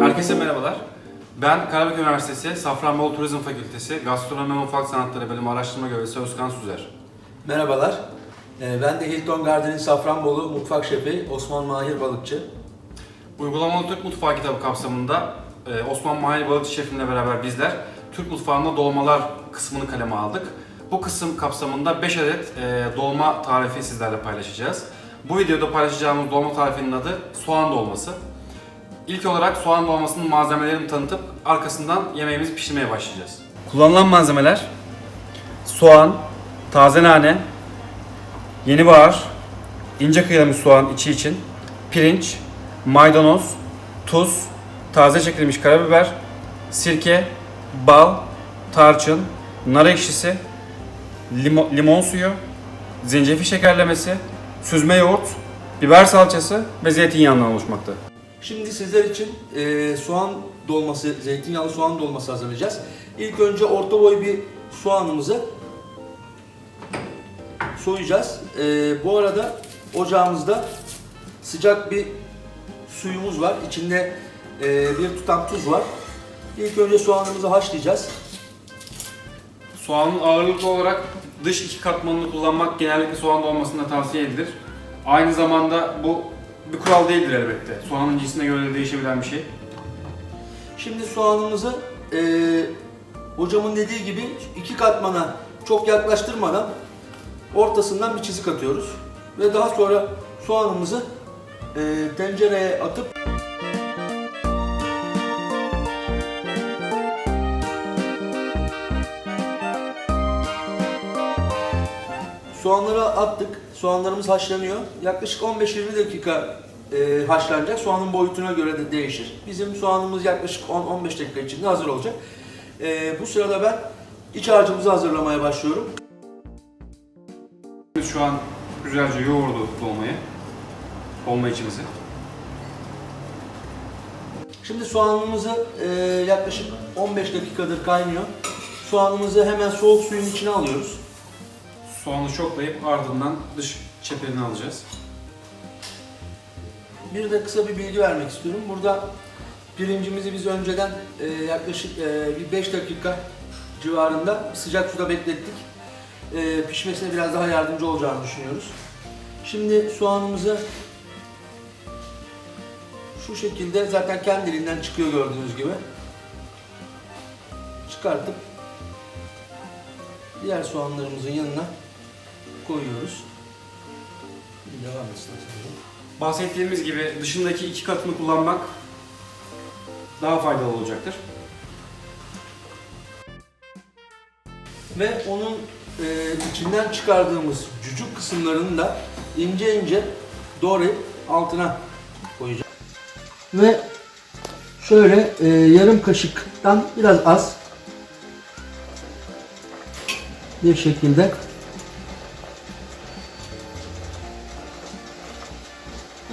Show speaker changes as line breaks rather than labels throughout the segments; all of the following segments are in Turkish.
Herkese merhabalar. Ben Karabük Üniversitesi Safranbolu Turizm Fakültesi Gastronomi ve Mutfak Sanatları Bölümü Araştırma Görevlisi Özkan Süzer.
Merhabalar. Ee, Ben de Hilton Garden'in Safranbolu mutfak şefi Osman Mahir Balıkçı.
Uygulamalı Türk Mutfağı kitabı kapsamında e, Osman Mahir Balıkçı Şefimle beraber bizler Türk mutfağında dolmalar kısmını kaleme aldık. Bu kısım kapsamında 5 adet e, dolma tarifi sizlerle paylaşacağız. Bu videoda paylaşacağımız dolma tarifinin adı soğan dolması. İlk olarak soğan dolmasının malzemelerini tanıtıp arkasından yemeğimizi pişirmeye başlayacağız. Kullanılan malzemeler soğan, taze nane, yeni bahar, ince kıyılmış soğan içi için, pirinç, maydanoz, tuz, taze çekilmiş karabiber, sirke, bal, tarçın, nar ekşisi, limo- limon suyu, zencefil şekerlemesi, süzme yoğurt, biber salçası ve zeytinyağından oluşmakta.
Şimdi sizler için e, soğan dolması, zeytinyağlı soğan dolması hazırlayacağız. İlk önce orta boy bir soğanımızı soyacağız. E, bu arada ocağımızda sıcak bir suyumuz var. İçinde e, bir tutam tuz var. İlk önce soğanımızı haşlayacağız.
Soğanın ağırlıklı olarak dış iki katmanını kullanmak genellikle soğan dolmasında tavsiye edilir. Aynı zamanda bu bir kural değildir elbette. Soğanın cinsine göre de değişebilen bir şey.
Şimdi soğanımızı e, hocamın dediği gibi iki katmana çok yaklaştırmadan ortasından bir çizik atıyoruz. Ve daha sonra soğanımızı e, tencereye atıp Soğanları attık. Soğanlarımız haşlanıyor. Yaklaşık 15-20 dakika e, haşlanacak. Soğanın boyutuna göre de değişir. Bizim soğanımız yaklaşık 10-15 dakika içinde hazır olacak. E, bu sırada ben iç harcımızı hazırlamaya başlıyorum.
Biz şu an güzelce yoğurdu dolmayı. Dolma içimizi.
Şimdi soğanımızı e, yaklaşık 15 dakikadır kaynıyor. Soğanımızı hemen soğuk suyun içine alıyoruz.
Soğanı çoklayıp ardından dış çeperini alacağız.
Bir de kısa bir bilgi vermek istiyorum. Burada pirincimizi biz önceden e, yaklaşık e, bir 5 dakika civarında sıcak suda beklettik. E, pişmesine biraz daha yardımcı olacağını düşünüyoruz. Şimdi soğanımızı şu şekilde zaten kendiliğinden çıkıyor gördüğünüz gibi. Çıkartıp diğer soğanlarımızın yanına koyuyoruz. Devam etsin.
Bahsettiğimiz gibi dışındaki iki katını kullanmak daha faydalı olacaktır.
Ve onun e, içinden çıkardığımız cücük kısımlarını da ince ince doğrayıp altına koyacağım. Ve şöyle e, yarım kaşıktan biraz az bir şekilde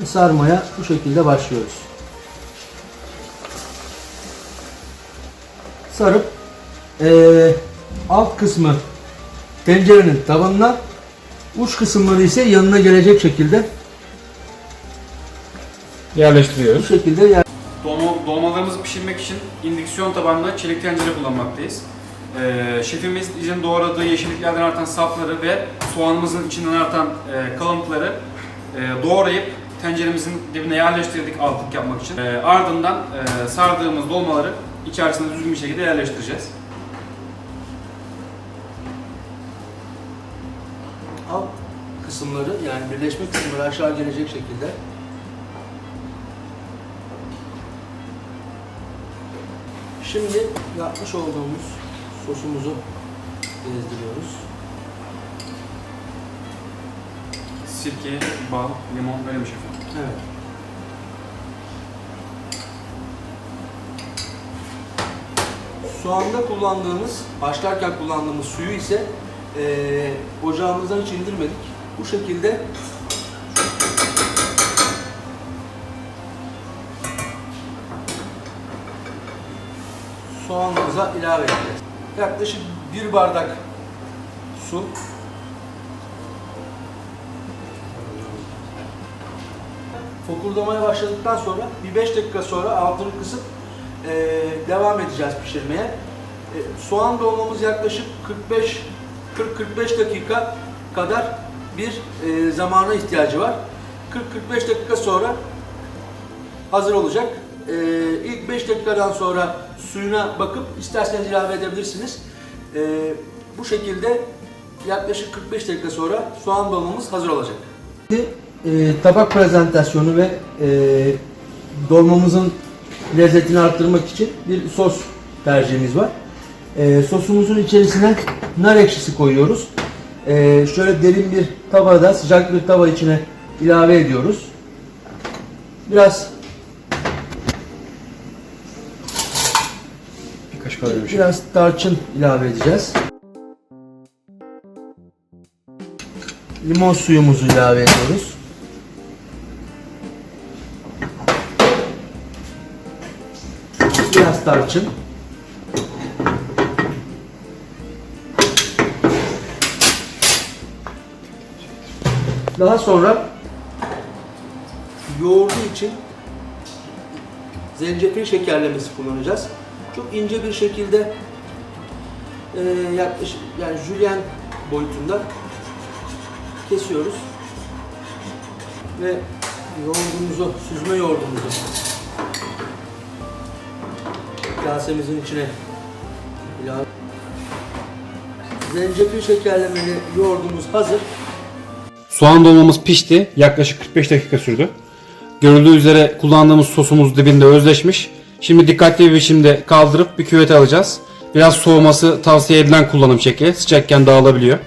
sarmaya bu şekilde başlıyoruz. Sarıp eee, alt kısmı tencerenin tabanına, uç kısımları ise yanına gelecek şekilde bu
Yerleştiriyoruz.
şekilde yer.
Dolma, dolmalarımızı pişirmek için indüksiyon tabanlı çelik tencere kullanmaktayız. Ee, şefimiz bizim doğradığı yeşilliklerden artan safları ve soğanımızın içinden artan e, kalıntıları e, doğrayıp tenceremizin dibine yerleştirdik altlık yapmak için. E, ardından e, sardığımız dolmaları içerisine düzgün bir şekilde yerleştireceğiz.
alt kısımları yani birleşme kısımları aşağı gelecek şekilde Şimdi yapmış olduğumuz sosumuzu gezdiriyoruz.
Sirke, bal, limon böyle mi şefim?
Evet. Soğanda kullandığımız, haşlarken kullandığımız suyu ise eee ocağımızdan hiç indirmedik. Bu şekilde soğanımıza ilave edeceğiz. Yaklaşık bir bardak su fokurdamaya başladıktan sonra bir 5 dakika sonra altını kısıp e, devam edeceğiz pişirmeye. E, soğan dolmamız yaklaşık 45 40-45 dakika kadar bir e, zamana ihtiyacı var. 40-45 dakika sonra hazır olacak. E, ilk 5 dakikadan sonra suyuna bakıp isterseniz ilave edebilirsiniz. E, bu şekilde yaklaşık 45 dakika sonra soğan dolmamız hazır olacak. E, tabak prezentasyonu ve e, dolmamızın lezzetini arttırmak için bir sos tercihimiz var. E, sosumuzun içerisine nar ekşisi koyuyoruz. E, şöyle derin bir tavada, sıcak bir tava içine ilave ediyoruz. Biraz
Bir kaşık alıyorum.
biraz tarçın ilave edeceğiz. Limon suyumuzu ilave ediyoruz. Tarçın. Daha sonra yoğurdu için zencefil şekerlemesi kullanacağız. Çok ince bir şekilde e, yaklaşık yani jülyen boyutunda kesiyoruz ve yoğurdumuzu, süzme yoğurdumuzu kasemizin içine ilave Zencefil şekerlemeli yoğurdumuz hazır.
Soğan dolmamız pişti. Yaklaşık 45 dakika sürdü. Görüldüğü üzere kullandığımız sosumuz dibinde özleşmiş. Şimdi dikkatli bir biçimde kaldırıp bir küvete alacağız. Biraz soğuması tavsiye edilen kullanım şekli. Sıcakken dağılabiliyor.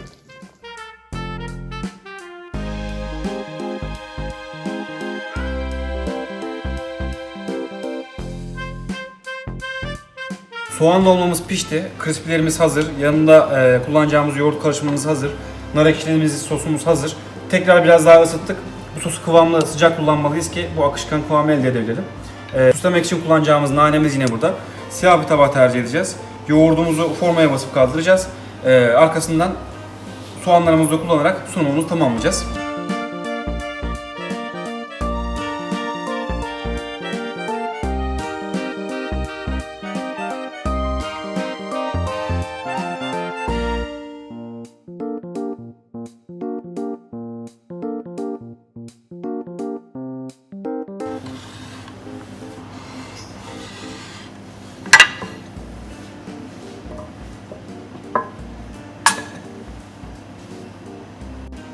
Soğan dolmamız pişti. Crispy'lerimiz hazır. Yanında e, kullanacağımız yoğurt karışımımız hazır. Nar ekşilerimiz, sosumuz hazır. Tekrar biraz daha ısıttık. Bu sosu kıvamlı, sıcak kullanmalıyız ki bu akışkan kıvamı elde edebilelim. E, süslemek için kullanacağımız nanemiz yine burada. Siyah bir tabak tercih edeceğiz. Yoğurdumuzu formaya basıp kaldıracağız. E, arkasından soğanlarımızı kullanarak sunumumuzu tamamlayacağız.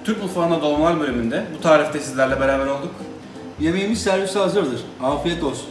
Türk mutfağında dolmalar bölümünde bu tarifte sizlerle beraber olduk.
Yemeğimiz servise hazırdır. Afiyet olsun.